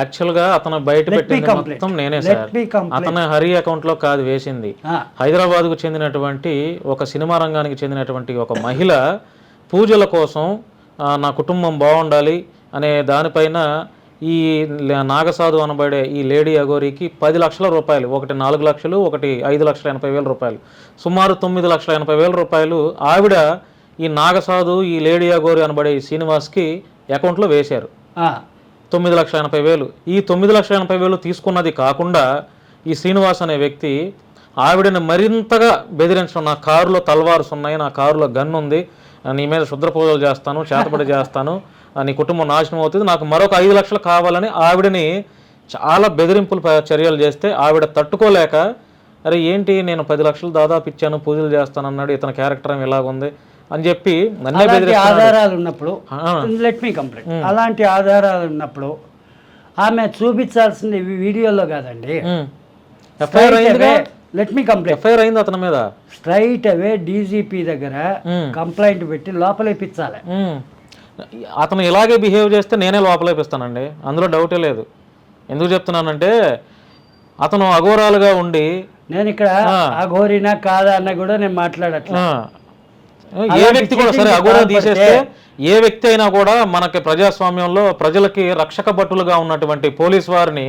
యాక్చువల్గా అతను బయట పెట్టింది. మొత్తం నేనే సార్. అతను హరి అకౌంట్లో కాదు వేసింది. హైదరాబాద్కు చెందినటువంటి ఒక సినిమా రంగానికి చెందినటువంటి ఒక మహిళ పూజల కోసం నా కుటుంబం బాగుండాలి అనే దానిపైన ఈ నాగసాధు అనబడే ఈ లేడీ అగోరికి పది లక్షల రూపాయలు ఒకటి నాలుగు లక్షలు ఒకటి ఐదు లక్షల ఎనభై వేల రూపాయలు. సుమారు తొమ్మిది లక్షల ఎనభై వేల రూపాయలు ఆవిడ ఈ నాగసాధు ఈ లేడీ అగోరి అనబడే ఈ శ్రీనివాస్కి అకౌంట్లో వేశారు. తొమ్మిది లక్షల ఎనభై వేలు. ఈ తొమ్మిది లక్షల ఎనభై వేలు తీసుకున్నది కాకుండా ఈ శ్రీనివాస్ అనే వ్యక్తి ఆవిడని మరింతగా బెదిరించడం నా కారులో తల్వార్స్ ఉన్నాయి నా కారులో గన్ ఉంది నీ మీద శుద్ర పూజలు చేస్తాను చేతపడి చేస్తాను నీ కుటుంబం నాశనం అవుతుంది నాకు మరొక ఐదు లక్షలు కావాలని ఆవిడని చాలా బెదిరింపులు చర్యలు చేస్తే ఆవిడ తట్టుకోలేక అరే ఏంటి నేను పది లక్షలు దాదాపు ఇచ్చాను పూజలు చేస్తాను అన్నాడు ఇతని క్యారెక్టర్ ఇలాగుంది? అని చెప్పి నన్నే ఆధారాలు ఉన్నప్పుడు. లెట్ మీ కంప్లీట్ అలాంటి ఆధారాలు ఉన్నప్పుడు ఆమె చూపించాల్సింది వీడియోలో కాదండి. లెట్ మీ కంప్లీట్ ఎఫ్ఐఆర్ అయింది అతని మీద? స్ట్రైట్ అవే డీజీపీ దగ్గర. కంప్లైంట్ పెట్టి లోపలేపించాలి. అతను ఇలాగే బిహేవ్ చేస్తే నేనే లోపలేపిస్తానండి. అందులో డౌటే లేదు. ఎందుకు చెప్తున్నానంటే అతను అఘోరాలుగా ఉండి నేను ఇక్కడ అఘోరినా కాదా అన్న కూడా నేను మాట్లాడట్లే. ఏ వ్యక్తి కూడా సరే అఘోరా తీసేస్తే ఏ వ్యక్తి అయినా కూడా మనకి ప్రజాస్వామ్యంలో ప్రజలకి రక్షక భటులుగా ఉన్నటువంటి పోలీస్ వారిని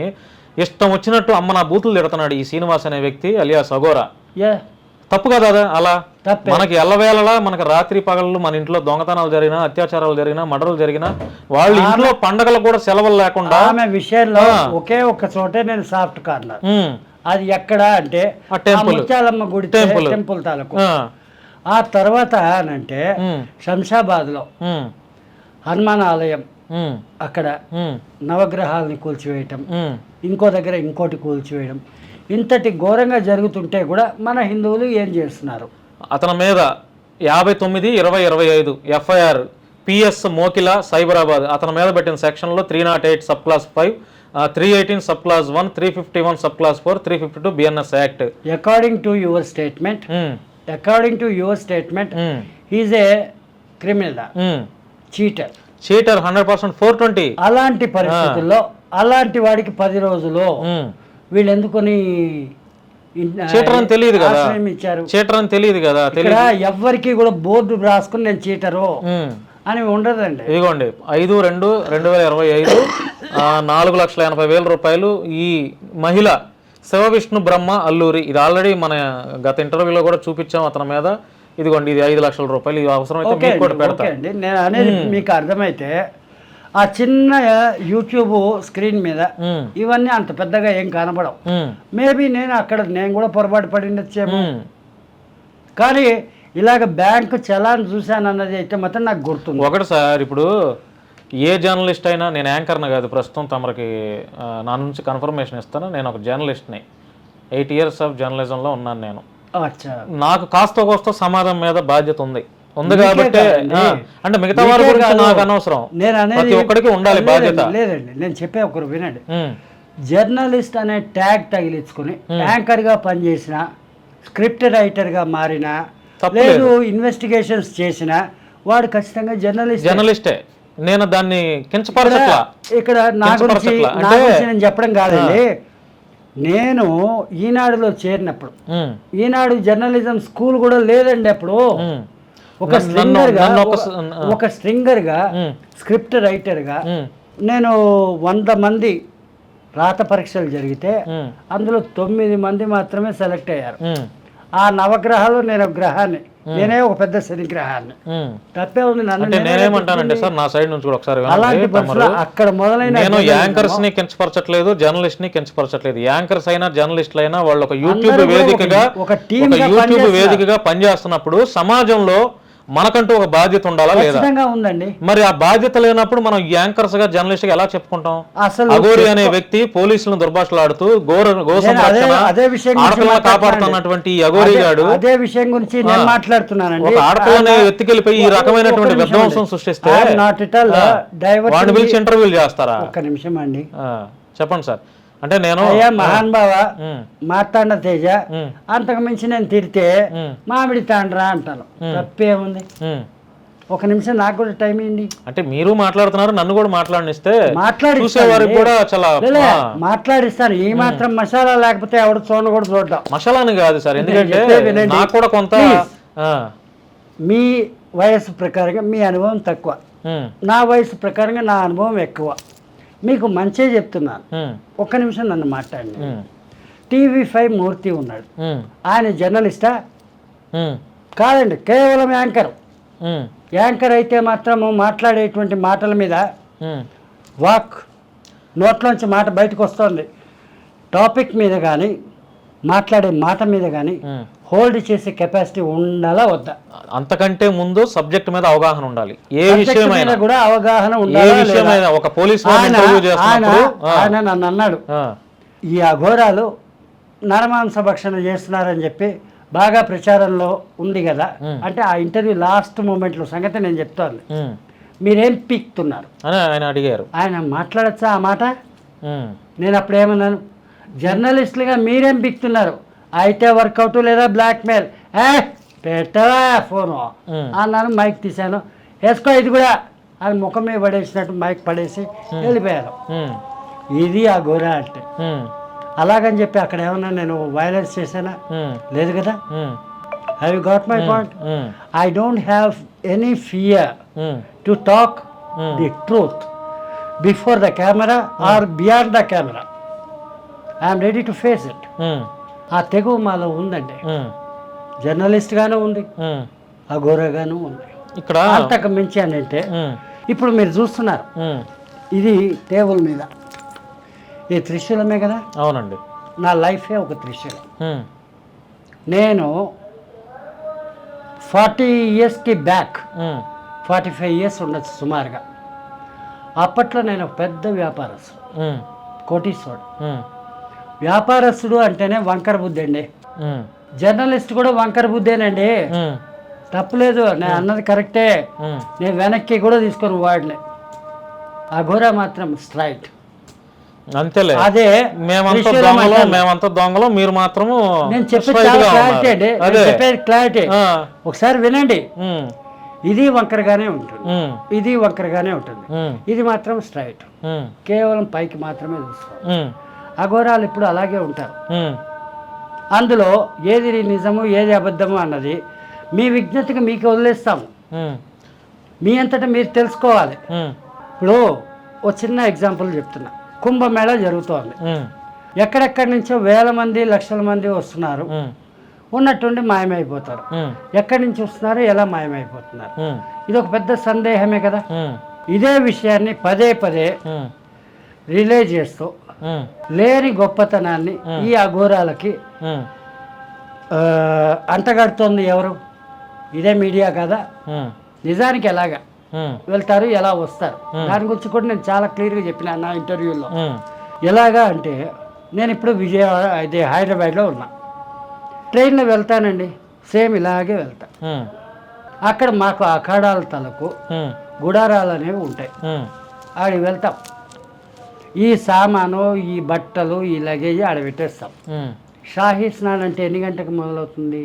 ఇష్టం వచ్చినట్టు అమ్మ నా బూతులు తిడుతున్నాడు ఈ శ్రీనివాస్ అనే వ్యక్తి అలియాస్ అఘోరా యా. తప్పు కదా అలా. మనకి ఎల్లవేళలా మనకి రాత్రి పగళ్ళు మన ఇంట్లో దొంగతనాలు జరిగినా అత్యాచారాలు జరిగినా మర్డర్లు జరిగినా వాళ్ళ ఇంట్లో పండగలు కూడా సెలవులు లేకుండా ఆమె విషయంలో ఒకే ఒక్క చోటే నేను సాఫ్ట్ కార్నర్. అది ఎక్కడ అంటే ఆ టెంపుల్. గుడి టెంపుల్. టెంపుల్ తాలూకు. ఆ, తర్వాత అంటే శంషాబాద్లో హనుమాన్ ఆలయం అక్కడ నవగ్రహాలని కూల్చివేయటం. ఇంకో దగ్గర ఇంకోటి కూల్చివేయడం. ఇంతటి ఘోరంగా జరుగుతుంటే కూడా మన హిందువులు ఏం చేస్తున్నారు? అతని మీద యాభై తొమ్మిది ఇరవై ఇరవై ఐదు ఎఫ్ఐఆర్ పిఎస్ మోకిల సైబరాబాద్ అతని మీద పెట్టిన సెక్షన్లో three not eight sub class five three eighteen sub class one three fifty one sub class four three fifty two BNS act. According to your statement according to your statement is a criminal cheater cheater hundred percent four twenty అలాంటి పరిస్థితుల్లో అలాంటి వాడికి పది రోజులు వీళ్ళు ఎందుకొని cheater అని తెలియదు కదా. చీటర్ అని తెలియదు కదా ఇక్కడ ఎవ్వరికి కూడా బోర్డు రాసుకుని నేను చీటరు ఉమ్. అని ఉండదండి. ఇదిగోండి ఐదు రెండు రెండు వేల ఇరవై ఐదు నాలుగు లక్షల ఎనభై వేల రూపాయలు ఈ మహిళ శివవిష్ణు బ్రహ్మ అల్లూరి ఇది ఆల్రెడీ మన గత ఇంటర్వ్యూలో కూడా చూపించాం అతని మీద. ఇదిగోండి ఇది ఐదు లక్షల రూపాయలు ఇది ఓకే మీకు కూడా పెడతా. అండి. నేను అనేది మీకు అర్థమైతే ఆ చిన్న యూట్యూబ్ స్క్రీన్ మీద ఇవన్నీ అంత పెద్దగా ఏం కనబడవు మేబీ నేను అక్కడ నేను కూడా పొరపాటు పడిండొచ్చేమో. కానీ ఇలాగ బ్యాంకు చలాన్ చూశాను అన్నది అయితే మాత్రం నాకు గుర్తుంది. ఒకటి సార్ ఇప్పుడు ఏ జర్నలిస్ట్ అయినా నేను యాంకర్ని కాదు ప్రస్తుతం తమరికి నా నుంచి కన్ఫర్మేషన్ ఇస్తాను. నేను ఒక జర్నలిస్ట్ని. ఎయిట్ ఇయర్స్ ఆఫ్ జర్నలిజంలో ఉన్నాను నేను. అచ్చా. నాకు కాస్త కోస్త సమాజం మీద బాధ్యత ఉంది. ఉంది కాబట్టి. అంటే మిగతా వారి గురించి. నాకు అనవసరం. నేను అనేది ప్రతి ఒక్కడికి ఉండాలి బాధ్యత. లేదండి నేను చెప్పే ఒకరు వినండి. జర్నలిస్ట్ అనే ట్యాగ్ తగిలించుకుని యాంకర్గా పనిచేసిన స్క్రిప్ట్ రైటర్గా మారిన. లేదు. ఇన్వెస్టిగేషన్స్ చేసిన వాడు ఖచ్చితంగా జర్నలిస్ట్. జర్నలిస్టే. నేను దాన్ని కించపరచట్లా? ఇక్కడ నా గురించి. నా నేను చెప్పడం కాదండి. నేను ఈనాడులో చేరినప్పుడు ఈనాడు జర్నలిజం స్కూల్ కూడా లేదండి అప్పుడు. ఒక స్ట్రింగర్గా ఒక స్ట్రింగర్గా స్క్రిప్ట్ రైటర్గా నేను వంద మంది రాత పరీక్షలు జరిగితే అందులో తొమ్మిది మంది మాత్రమే సెలెక్ట్ అయ్యారు. ఆ నవగ్రహాలు నేను గ్రహాన్ని నేనే ఒక పెద్ద శని గ్రహాన్ని ఉమ్. తప్పే ఉంది నన్ను అంటే నేనే నేనేమంటానంటే సార్ నా సైడ్ నుంచి కూడా ఒకసారి. అలాంటి అక్కడ మొదలైన నేను యాంకర్స్ని కించపరచట్లేదు జర్నలిస్ట్ని కించపరచట్లేదు యాంకర్స్ అయినా జర్నలిస్టులు అయినా వాళ్ళు ఒక యూట్యూబ్ వేదికగా ఒక- యూట్యూబ్. వేదికగా పనిచేస్తున్నప్పుడు సమాజంలో మనకంటూ ఒక బాధ్యత ఉండాలా లేదా? ఉందండి. మరి ఆ బాధ్యత లేనప్పుడు మనం యాంకర్స్గా జర్నలిస్ట్గా ఎలా చెప్పుకుంటాం? అసలు అగోరి అనే వ్యక్తి పోలీసులను దుర్భాషలాడుతూ గోర గో. కాపాడుతున్నటువంటి అగోరి గాడు అదే విషయం గురించి నేను మాట్లాడుతున్నానండి. ఒక ఆడపిల్లని ఎత్తుకెళ్ళిపోయి ఈ రకమైనటువంటి విధ్వంసం సృష్టిస్తే వాడిని పిలిచి ఇంటర్వ్యూలు చేస్తారా? ఒక్క నిమిషం అండి. చెప్పండి సార్. అంటే నేను అయ్యా మహాన్ బావ మార్తాండ తేజ అంతకు మించి నేను తిడితే ఉమ్, మామిడి తాండ్రా అంటాను తప్పేముంది. ఒక నిమిషం నాకు కూడా టైం ఇవ్వండి అంటే మీరు మాట్లాడుతున్నారు నన్ను కూడా మాట్లాడనిస్తే మాట్లాడిస్తాను. చూసేవారికి కూడా చాలా మాట్లాడిస్తాను. ఈ మాత్రం మసాలా లేకపోతే ఎవడు చూడ కూడా చూడటం మసాలాని కాదు సార్ ఎందుకంటే. నాకు కూడా కొంత మీ వయసు ప్రకారంగా మీ అనుభవం తక్కువ. నా వయసు ప్రకారంగా నా అనుభవం ఎక్కువ. మీకు మంచిగా చెప్తున్నాను. ఒక్క నిమిషం నన్ను మాట్లాడండి. ఉమ్, టీవీ ఫైవ్ మూర్తి ఉన్నాడు. ఆయన జర్నలిస్టా? కాదండి కేవలం యాంకర్. యాంకర్ అయితే మాత్రము మాట్లాడేటువంటి మాటల మీద వాక్ నోట్లోంచి మాట బయటకు వస్తుంది టాపిక్ మీద కానీ మాట్లాడే మాట మీద కానీ. హోల్డ్ చేసే కెపాసిటీ ఉండాలా వద్దా. అంతకంటే ముందు సబ్జెక్ట్ మీద అవగాహన ఉండాలి. ఏ విషయమైనా కూడా అవగాహన ఉండాలా ఒక పోలీస్ ఆయన నన్ను అన్నాడు ఈ అఘోరాలు నరమాంస భక్షణ చేస్తున్నారని చెప్పి బాగా ప్రచారంలో ఉంది కదా. అంటే ఆ ఇంటర్వ్యూ లాస్ట్ మూమెంట్లో సంగతి నేను చెప్తాను. మీరేం పీక్తున్నారు? ఆయన అడిగారు. ఆయన మాట్లాడచ్చా ఆ మాట? నేను అప్పుడు ఏమన్నాను జర్నలిస్టులుగా మీరేం పీక్తున్నారు? అయితే వర్కౌట్ లేదా బ్లాక్మెయిల్. ఏ పెట్టవా ఫోను. అన్నాను మైక్ తీశాను. వేసుకో ఇది కూడా. అని ముఖం మీద పడేసినట్టు మైక్ పడేసి వెళ్ళిపోయాను. ఉమ్, ఇది ఆ గోరా అంటే. అలాగని చెప్పి అక్కడ ఏమన్నా నేను వైలెన్స్ చేశానా? లేదు కదా? You got my point I don't have any fear to talk. The truth before the camera or beyond the camera I'm ready to face it ఆ తెగువ మాలో ఉందండి. జర్నలిస్ట్గాను ఉంది. ఉమ్. అఘోరగాను ఉంది. ఇక్కడ అంతకు మించి అని అంటే ఇప్పుడు మీరు చూస్తున్నారు. ఇది టేబుల్ మీద. ఈ త్రిశూలమే కదా? అవునండి. నా లైఫే ఒక త్రిశూలం. నేను ఫార్టీ ఇయర్స్కి బ్యాక్ ఫార్టీ ఫైవ్ ఇయర్స్ ఉండొచ్చు సుమారుగా. అప్పట్లో నేను ఒక పెద్ద వ్యాపారస్తుడు. ఉమ్, కోటీశ్వరుడు. వ్యాపారస్తుడు అంటేనే వంకర బుద్ధి అండి. జర్నలిస్ట్ కూడా వంకర బుద్ధేనండి. తప్పులేదు నేను అన్నది కరెక్టే. నేను వెనక్కి కూడా తీసుకొని వాడలే. అఘోరా మాత్రం స్ట్రైట్. అంతేలే. అదే మేమంతా దొంగలు. మేమంతా దొంగలు మీరు మాత్రము నేను చెప్పేది క్లారిటీ అండి. చెప్పేది క్లారిటీ ఒకసారి వినండి. ఇది వంకరగానే ఉంటుంది. ఇది వంకరగానే ఉంటుంది. ఇది మాత్రం స్ట్రైట్ కేవలం పైకి మాత్రమే చూసుకోవాలి. అఘోరాలు ఇప్పుడు అలాగే ఉంటారు. అందులో ఏది నిజము ఏది అబద్ధము అన్నది మీ విజ్ఞతకి మీకు వదిలేస్తాము మీ అంతటా మీరు తెలుసుకోవాలి. ఇప్పుడు ఓ చిన్న ఎగ్జాంపుల్ చెప్తున్నా. కుంభమేళ జరుగుతోంది. ఎక్కడెక్కడి నుంచో వేల మంది లక్షల మంది వస్తున్నారు. ఉన్నట్టుండి మాయమైపోతారు. ఎక్కడి నుంచి వస్తున్నారు ఎలా మాయమైపోతున్నారు? ఇది ఒక పెద్ద సందేహమే కదా. ఇదే విషయాన్ని పదే పదే రిలే చేస్తూ లేని గొప్పతనాన్ని ఈ అఘోరాలకి అంటగడుతోంది ఎవరు? ఇదే మీడియా కదా? నిజానికి ఎలాగా? వెళ్తారు ఎలా వస్తారు? దాని గురించి కూడా నేను చాలా క్లియర్గా చెప్పిన నా ఇంటర్వ్యూలో. ఎలాగా అంటే నేను ఇప్పుడు విజయవాడ ఇది హైదరాబాద్లో ఉన్నా. ట్రైన్లో వెళ్తానండి. సేమ్ ఇలాగే వెళ్తా. అక్కడ మాకు అఖాడాల తలకు గుడారాలు అనేవి ఉంటాయి. ఆడికి వెళ్తాం. ఈ సామాను ఈ బట్టలు ఈ లగేజ్ ఆడ పెట్టేస్తాం. షాహీ స్నాన్ అంటే ఎన్ని గంటలకు మొదలవుతుంది?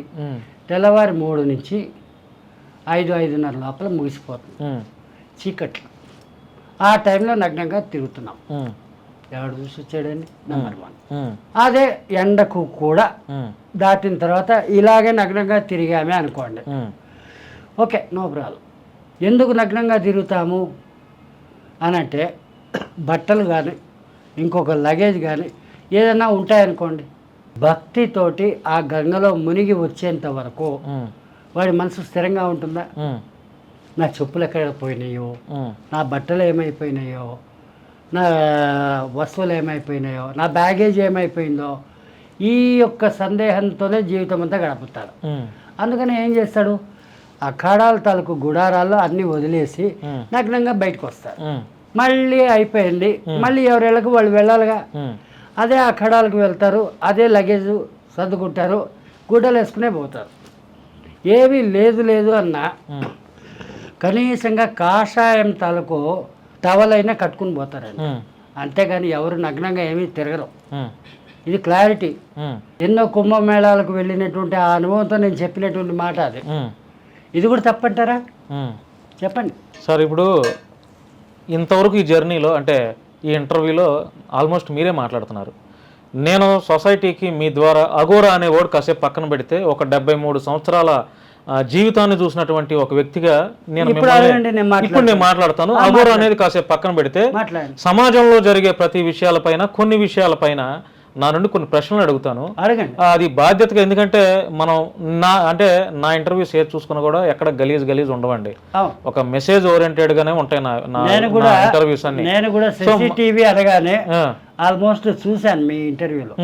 తెల్లవారి మూడు నుంచి ఐదు ఐదున్నర లోపల ముగిసిపోతుంది. చీకట్లో. ఆ టైంలో నగ్నంగా తిరుగుతున్నాం. ఎవడు చూసి వచ్చాడండి? నెంబర్ వన్ అదే ఎండకు కూడా దాటిన తర్వాత ఇలాగే నగ్నంగా తిరిగామే అనుకోండి. Okay no problem. ఎందుకు నగ్నంగా తిరుగుతాము? అని అంటే బట్టలు కానీ ఇంకొక లగేజ్ కానీ ఏదైనా ఉంటాయనుకోండి భక్తితోటి ఆ గంగలో మునిగి వచ్చేంత వరకు వాడి మనసు స్థిరంగా ఉంటుందా? నా చెప్పులు ఎక్కడ పోయినాయో? నా బట్టలు ఏమైపోయినాయో? నా వస్తువులు ఏమైపోయినాయో? నా బ్యాగేజ్ ఏమైపోయిందో? ఈ యొక్క సందేహంతోనే జీవితం అంతా గడుపుతాడు. అందుకని ఏం చేస్తాడు? అఖాడాల తాలూకు గుడారాల్లో అన్నీ వదిలేసి నగ్నంగా బయటకు వస్తారు ఉమ్, మళ్ళీ అయిపోయింది. మళ్ళీ ఎవరెళ్ళకు వాళ్ళు వెళ్ళాలిగా. అదే అఖాడాలకు వెళ్తారు అదే లగేజ్ సర్దుకుంటారు గుడ్డలు వేసుకునే పోతారు. ఏమీ లేదు లేదు అన్నా. కనీసంగా కాషాయం తాలూకు టవలైనా కట్టుకుని పోతారండి అంతేగాని ఎవరు నగ్నంగా ఏమీ తిరగరు. ఇది క్లారిటీ. ఎన్నో కుంభమేళాలకు వెళ్ళినటువంటి ఆ అనుభవంతో నేను చెప్పినటువంటి మాట అది. ఇది కూడా తప్పంటారా. చెప్పండి. సార్ ఇప్పుడు ఇంతవరకు ఈ జర్నీలో అంటే ఈ ఇంటర్వ్యూలో ఆల్మోస్ట్ మీరే మాట్లాడుతున్నారు. నేను సొసైటీకి మీ ద్వారా అఘోరా అనే వర్డ్ కాసేపు పక్కన పెడితే ఒక డెబ్బై మూడు సంవత్సరాల జీవితాన్ని చూసినటువంటి ఒక వ్యక్తిగా నేను ఇప్పుడు నేను మాట్లాడతాను. అఘోరా అనేది కాసేపు పక్కన పెడితే సమాజంలో జరిగే ప్రతి విషయాలపైన కొన్ని విషయాలపైన నా నుండి కొన్ని ప్రశ్నలు అడుగుతాను. అడగండి. అది బాధ్యతగా ఎందుకంటే మనం నా అంటే నా ఇంటర్వ్యూస్ ఏది చూసుకున్నా కూడా ఎక్కడ గలీజ్ గలీజ్ ఉండవండి. ఒక మెసేజ్ ఓరియంటెడ్ గానే ఉంటాయి నా నేను కూడా ఇంటర్వ్యూస్ అన్ని. నేను కూడా టీవీ అనగానే ఆల్మోస్ట్ చూశాను మీ ఇంటర్వ్యూలో.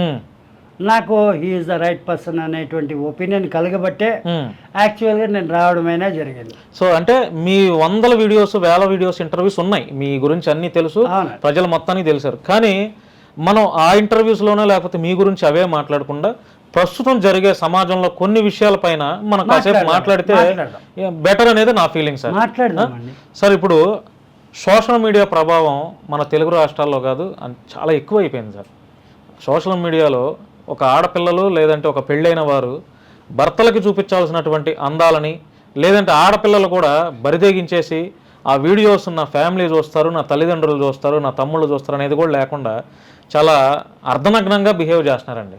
నాకు he is the right person అనేటువంటి ఒపీనియన్ కలగబట్టే ఉమ్. యాక్చువల్గా నేను రావడమైనా జరిగింది. సో అంటే మీ వందల వీడియోస్ వేల వీడియోస్ ఇంటర్వ్యూస్ ఉన్నాయి. మీ గురించి అన్నీ తెలుసు. ప్రజలు మొత్తానికి తెలిసారు. కానీ మనం ఆ ఇంటర్వ్యూస్లోనే లేకపోతే మీ గురించి అవే మాట్లాడకుండా ప్రస్తుతం జరిగే సమాజంలో కొన్ని విషయాలపైన మనం కాసేపు మాట్లాడితే. బెటర్ అనేది నా ఫీలింగ్ సార్ సార్ ఇప్పుడు సోషల్ మీడియా ప్రభావం మన తెలుగు రాష్ట్రాల్లో కాదు చాలా ఎక్కువ అయిపోయింది సార్ సోషల్ మీడియాలో ఒక ఆడపిల్లలు లేదంటే ఒక పెళ్ళైన వారు భర్తలకి చూపించాల్సినటువంటి అందాలని లేదంటే ఆడపిల్లలు కూడా బరితెగించేసి ఆ వీడియోస్ నా ఫ్యామిలీ చూస్తారు నా తల్లిదండ్రులు చూస్తారు నా తమ్ముళ్ళు చూస్తారు అనేది కూడా లేకుండా చాలా అర్ధనగ్నంగా బిహేవ్ చేస్తున్నారండి.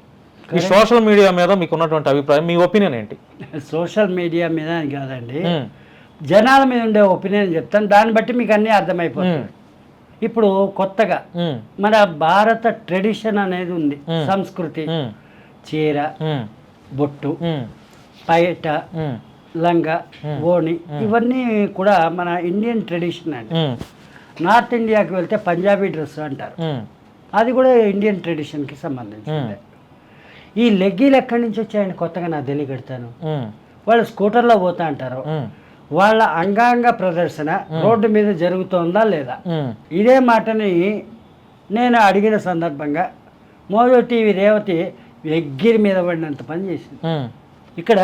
ఈ సోషల్ మీడియా మీద మీకు ఉన్నటువంటి అభిప్రాయం మీ ఒపీనియన్ ఏంటి? సోషల్ మీడియా మీద అని కాదండి. జనాల మీద ఉండే ఒపీనియన్ చెప్తాను. దాన్ని బట్టి మీకు అన్నీ అర్థమైపోతుంది ఇప్పుడు కొత్తగా మన భారత ట్రెడిషన్ అనేది ఉంది. సంస్కృతి. చీర బొట్టు పైట లంగా ఓణి ఇవన్నీ కూడా మన ఇండియన్ ట్రెడిషన్ అండి. నార్త్ ఇండియాకి వెళ్తే పంజాబీ డ్రెస్ అంటారు. అది కూడా ఇండియన్ ట్రెడిషన్కి సంబంధించింది. ఈ లెగ్గీలు ఎక్కడి నుంచి వచ్చాయని కొత్తగా నాకు తెలియగడతాను వాళ్ళు స్కూటర్లో పోతా అంటారు. వాళ్ళ అంగాంగ ప్రదర్శన రోడ్డు మీద జరుగుతోందా లేదా? ఇదే మాటని నేను అడిగిన సందర్భంగా మోదో టీవీ రేవతి ఎగ్గిరి మీద పడినంత పని చేసింది. ఇక్కడ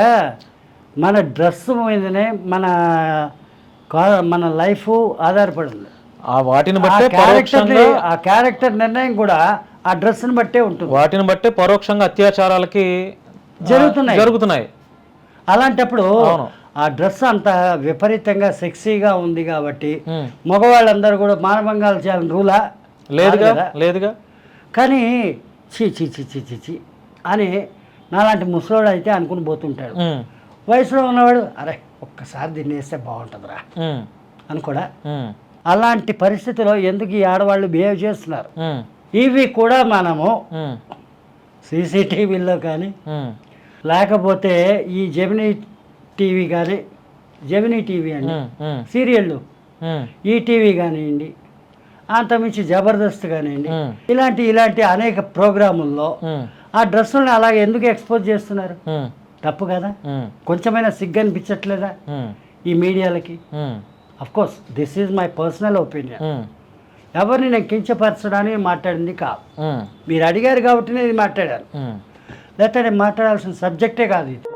మన డ్రెస్ మీదనే మన మన లైఫ్ ఆధారపడి ఉంది ఆ వాటిని బట్టే క్యారెక్టర్ పరోక్షంగా ఆ క్యారెక్టర్ నిర్ణయం కూడా ఆ డ్రెస్ని బట్టే ఉంటుంది. వాటిని బట్టే పరోక్షంగా అత్యాచారాలకి జరుగుతున్నాయి. జరుగుతున్నాయి. అలాంటప్పుడు. ఆ డ్రెస్ అంత విపరీతంగా సెక్సీగా ఉంది కాబట్టి మగవాళ్ళందరూ కూడా మానభంగాలు చేయాలని రూలా లేదుగా. లేదుగా? కానీ చీ చీ చీ చీ చీ చీ అని నాలాంటి ముసలోడు అయితే అనుకుని పోతుంటాడు. వయసులో ఉన్నవాడు అరే ఒక్కసారి దీన్ని వేస్తే బాగుంటుందిరా ఉమ్, అనుకోడా ఉమ్, అలాంటి పరిస్థితిలో ఎందుకు ఈ ఆడవాళ్ళు బిహేవ్ చేస్తున్నారు? ఇవి కూడా మనము ఉమ్, సీసీటీవీల్లో కానీ లేకపోతే ఈ జెమినీ టీవీ కానీ జెమినీ టీవీ అండి సీరియళ్ళు ఈ టీవీ కానివ్వండి అంతమించి జబర్దస్త్ కానివ్వండి ఇలాంటి ఇలాంటి అనేక ప్రోగ్రాముల్లో ఆ డ్రెస్సులను అలాగే ఎందుకు ఎక్స్పోజ్ చేస్తున్నారు? తప్పు కదా? కొంచెమైనా సిగ్గు అనిపించట్లేదా ఈ మీడియాలకి? Course this is my personal opinion ఎవరిని నేను కించపరచడానికి మాట్లాడింది కాదు మీరు అడిగారు కాబట్టి నేను ఇది మాట్లాడాను. లేకపోతే నేను మాట్లాడాల్సిన సబ్జెక్టే కాదు ఇది.